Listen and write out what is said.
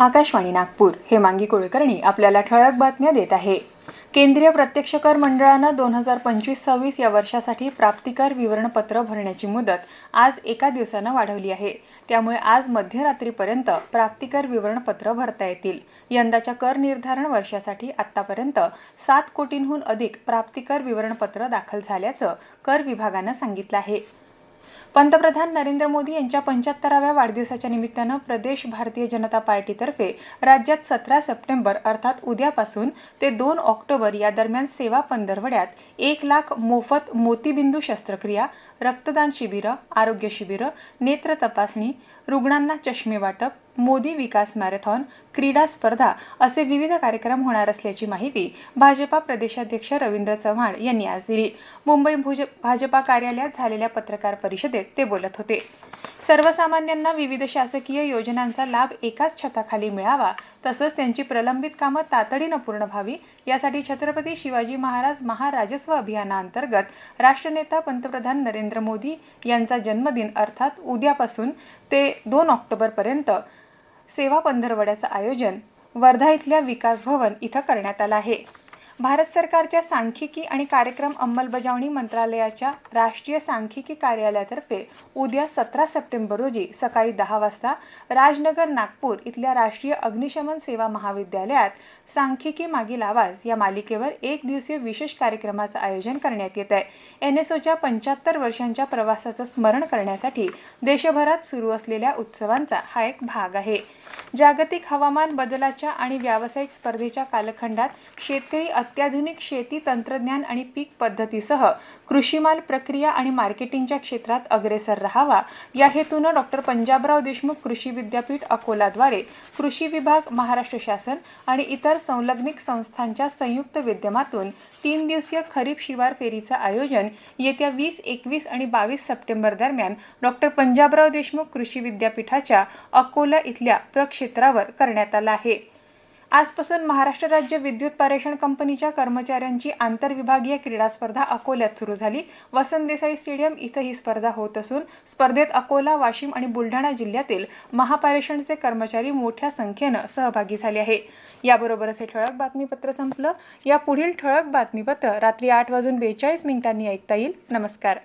आकाशवाणी नागपूर. हेमांगी कुलकर्णी आपल्याला ठळक बातम्या देत आहे. केंद्रीय प्रत्यक्ष कर मंडळानं दोन हजार पंचवीस सव्वीस या वर्षासाठी प्राप्तिकर विवरणपत्र भरण्याची मुदत आज एका दिवसानं वाढवली आहे. त्यामुळे आज मध्यरात्रीपर्यंत प्राप्तिकर विवरणपत्र भरता येतील. यंदाच्या कर निर्धारण वर्षासाठी आतापर्यंत सात कोटींहून अधिक प्राप्तिकर विवरणपत्र दाखल झाल्याचं कर विभागानं सांगितलं आहे. पंतप्रधान नरेंद्र मोदी यांच्या पंच्याहत्तराव्या वाढदिवसाच्या निमित्तानं प्रदेश भारतीय जनता पार्टीतर्फे राज्यात सतरा सप्टेंबर अर्थात उद्यापासून ते दोन ऑक्टोबर या दरम्यान सेवा पंधरवड्यात एक लाख मोफत मोतीबिंदू शस्त्रक्रिया रक्तदान शिबिरं आरोग्य शिबिरं नेत्र तपासणी रुग्णांना चष्मे वाटप मोदी विकास मॅरेथॉन क्रीडा स्पर्धा असे विविध कार्यक्रम होणार असल्याची माहिती भाजपा प्रदेशाध्यक्ष रवींद्र चव्हाण यांनी आज दिली. मुंबई भुज भाजपा कार्यालयात झालेल्या पत्रकार परिषदेत ते बोलत होते. सर्वसामान्यांना विविध शासकीय योजनांचा लाभ एकाच छताखाली मिळावा तसंच त्यांची प्रलंबित कामं तातडीनं पूर्ण व्हावी यासाठी छत्रपती शिवाजी महाराज महाराजस्व अभियानाअंतर्गत राष्ट्रनेता पंतप्रधान नरेंद्र मोदी यांचा जन्मदिन अर्थात उद्यापासून ते दोन ऑक्टोबरपर्यंत सेवा पंधरवड्याचं आयोजन वर्धा इथल्या विकास भवन इथं करण्यात आलं आहे. भारत सरकारच्या सांख्यिकी आणि कार्यक्रम अंमलबजावणी मंत्रालयाच्या राष्ट्रीय सांख्यिकी कार्यालयातर्फे उद्या सतरा सप्टेंबर रोजी सकाळी दहा वाजता राजनगर नागपूर इथल्या राष्ट्रीय अग्निशमन सेवा महाविद्यालयात सांख्यिकी मागील आवाज या मालिकेवर एक दिवसीय विशेष कार्यक्रमाचं आयोजन करण्यात येत आहे. एन एस ओच्या पंच्याहत्तर वर्षांच्या प्रवासाचं स्मरण करण्यासाठी देशभरात सुरू असलेल्या उत्सवांचा हा एक भाग आहे. जागतिक हवामान बदलाच्या आणि व्यावसायिक स्पर्धेच्या कालखंडात शेतकरी अत्याधुनिक शेती तंत्रज्ञान आणि पीक पद्धतीसह कृषीमाल प्रक्रिया आणि मार्केटिंगच्या क्षेत्रात अग्रेसर राहावा. या हेतूनं डॉक्टर पंजाबराव देशमुख कृषी विद्यापीठ अकोलाद्वारे कृषी विभाग महाराष्ट्र शासन आणि इतर संलग्निक संस्थांच्या संयुक्त विद्यमातून तीन दिवसीय खरीप शिवार फेरीचं आयोजन येत्या वीस एकवीस आणि बावीस सप्टेंबर दरम्यान डॉक्टर पंजाबराव देशमुख कृषी विद्यापीठाच्या अकोला इथल्या क्षेत्रावर करण्यात आला आहे. आजपासून महाराष्ट्र राज्य विद्युत पारेषण कंपनीच्या कर्मचाऱ्यांची आंतरविभागीय क्रीडा स्पर्धा अकोल्यात सुरू झाली. वसंत देसाई स्टेडियम इथं ही स्पर्धा होत असून स्पर्धेत अकोला वाशिम आणि बुलढाणा जिल्ह्यातील महापारेषणचे कर्मचारी मोठ्या संख्येनं सहभागी झाले आहे. याबरोबरच हे ठळक बातमीपत्र संपलं. या पुढील ठळक बातमीपत्र रात्री आठ वाजून बेचाळीस मिनिटांनी ऐकता येईल. नमस्कार.